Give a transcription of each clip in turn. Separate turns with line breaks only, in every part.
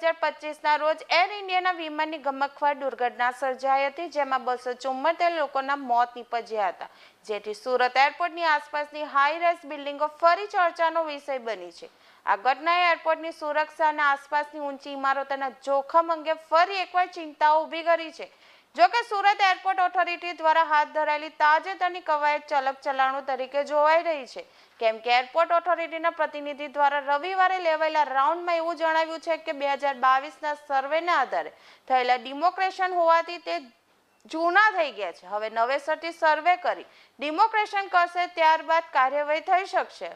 હજાર પચીસના રોજ એર ઇન્ડિયાના વિમાનની ગમકવાર દુર્ઘટના સર્જાઈ હતી, જેમાં બસો ચુમ્મોતેર લોકોના મોત નીપજ્યા હતા. જેથી સુરત એરપોર્ટની આસપાસની હાઈ રાઇઝ બિલ્ડિંગો ફરી ચર્ચાનો વિષય બની છે. આ ઘટનાએ એરપોર્ટની સુરક્ષા અને આસપાસની ઊંચી ઇમારતોના જોખમ અંગે ફરી એકવાર ચિંતાઓ ઊભી કરી છે. જો કે સુરત એરપોર્ટ ઓથોરિટી દ્વારા હાથ ધરાયેલી તાજેતરની કવાયત ચલક ચલાણો તરીકે જોવાઈ રહી છે. કેમ કે એરપોર્ટ ઓથોરિટીના પ્રતિનિધિ દ્વારા રવિવારે લેવાયેલા રાઉન્ડમાં એવું જણાવ્યું છે કે બે હજાર બાવીસના સર્વેના આધારે થયેલા ડિમોક્રેશન હોવાથી તે જૂના થઈ ગયા છે. હવે નવેસરથી સર્વે કરી ડિમોક્રેશન કરશે, ત્યારબાદ કાર્યવાહી થઈ શકશે.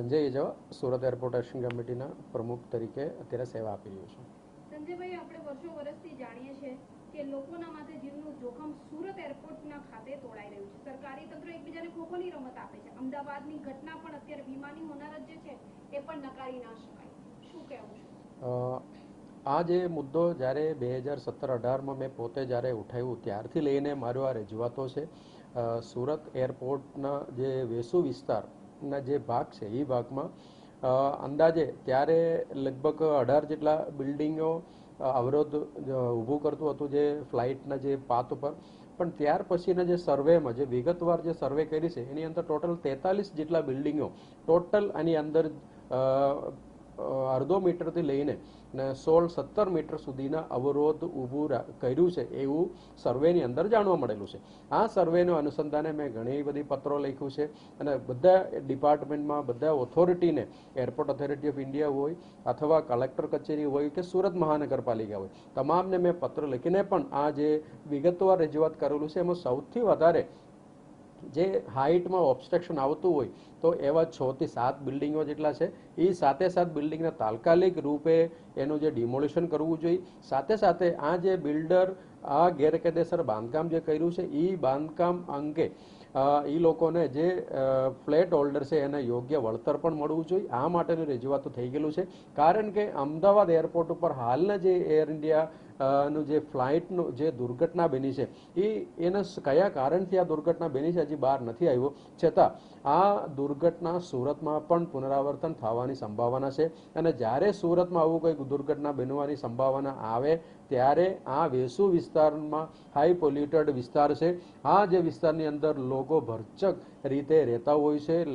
સંજય એજવા સુરત એરપોર્ટ એક્શન કમિટીના પ્રમુખ તરીકે અત્યારે સેવા આપી રહ્યો છું.
સંજયભાઈ આપણે વર્ષો વર્ષથી જાણીએ છીએ કે લોકોના માથે જીવનું જોખમ સુરત એરપોર્ટના ખાતે તોડાઈ રહ્યું છે. સરકારી તંત્ર એકબીજાને ખોખોની રમત આપે છે. અમદાવાદની ઘટના પણ અત્યારે વિમાની હોનારત જે છે એ પણ નકારી ના શકાય. શું કહેવું છે?
આ જે મુદ્દો જ્યારે બે હજાર સત્તર અઢારમાં મેં પોતે જ્યારે ઉઠાવ્યું ત્યારથી લઈને મારો આ રજૂઆતો છે સુરત એરપોર્ટના જે વેસુ વિસ્તારના જે ભાગ છે એ ભાગમાં અંદાજે ત્યારે લગભગ અઢાર જેટલા બિલ્ડિંગો અવરોધ ઊભું કરતું હતું જે ફ્લાઇટના જે પાથ ઉપર. પણ ત્યાર પછીના જે સર્વેમાં, જે વિગતવાર જે સર્વે કરી છે, એની અંદર ટોટલ તેતાલીસ જેટલા બિલ્ડિંગો, ટોટલ આની અંદર અડધો મીટરથી લઈને ને સોળ સત્તર મીટર સુધીના અવરોધ ઊભું કર્યું છે એવું સર્વેની અંદર જાણવા મળેલું છે. આ સર્વેનો અનુસંધાને મેં ઘણી બધી પત્રો લખ્યું છે અને બધા ડિપાર્ટમેન્ટમાં બધા ઓથોરિટીને, એરપોર્ટ ઓથોરિટી ઓફ ઇન્ડિયા હોય અથવા કલેક્ટર કચેરી હોય કે સુરત મહાનગરપાલિકા હોય, તમામને મેં પત્ર લખીને પણ આ જે વિગતવાર રજૂઆત કરેલું છે એમાં સૌથી વધારે જે હાઇટમાં ઓબ્સ્ટ્રક્શન આવતું હોય, તો એવા છ થી સાત બિલ્ડિંગો જેટલા છે, એ સાથે સાત બિલ્ડિંગના તાત્કાલિક રૂપે એનું જે ડિમોલિશન કરવું જોઈએ. સાથે સાથે આ જે બિલ્ડર આ ગેરકાયદેસર બાંધકામ જે કર્યું છે એ બાંધકામ અંગે એ લોકોને જે ફ્લેટ હોલ્ડર છે, એને યોગ્ય વળતર પણ મળવું જોઈએ. આ માટેની રજૂઆતો થઈ ગયેલું છે. કારણ કે અમદાવાદ એરપોર્ટ ઉપર હાલના જે એર ઇન્ડિયા નું જે ફ્લાઇટનું જે દુર્ઘટના બની છે એ એના કયા કારણથી આ દુર્ઘટના બની છે, હજી બહાર નથી આવ્યો. છતાં, આ દુર્ઘટના સુરતમાં પણ પુનરાવર્તન થવાની સંભાવના છે અને જ્યારે સુરતમાં આવું કોઈ દુર્ઘટના બનવાની સંભાવના આવે, ત્યારે આ વેસુ વિસ્તારમાં હાઈ પોલ્યુટેડ વિસ્તાર છે. આ જે વિસ્તારની અંદર લોકો ભરચક રીતે રહેતા હોય છે.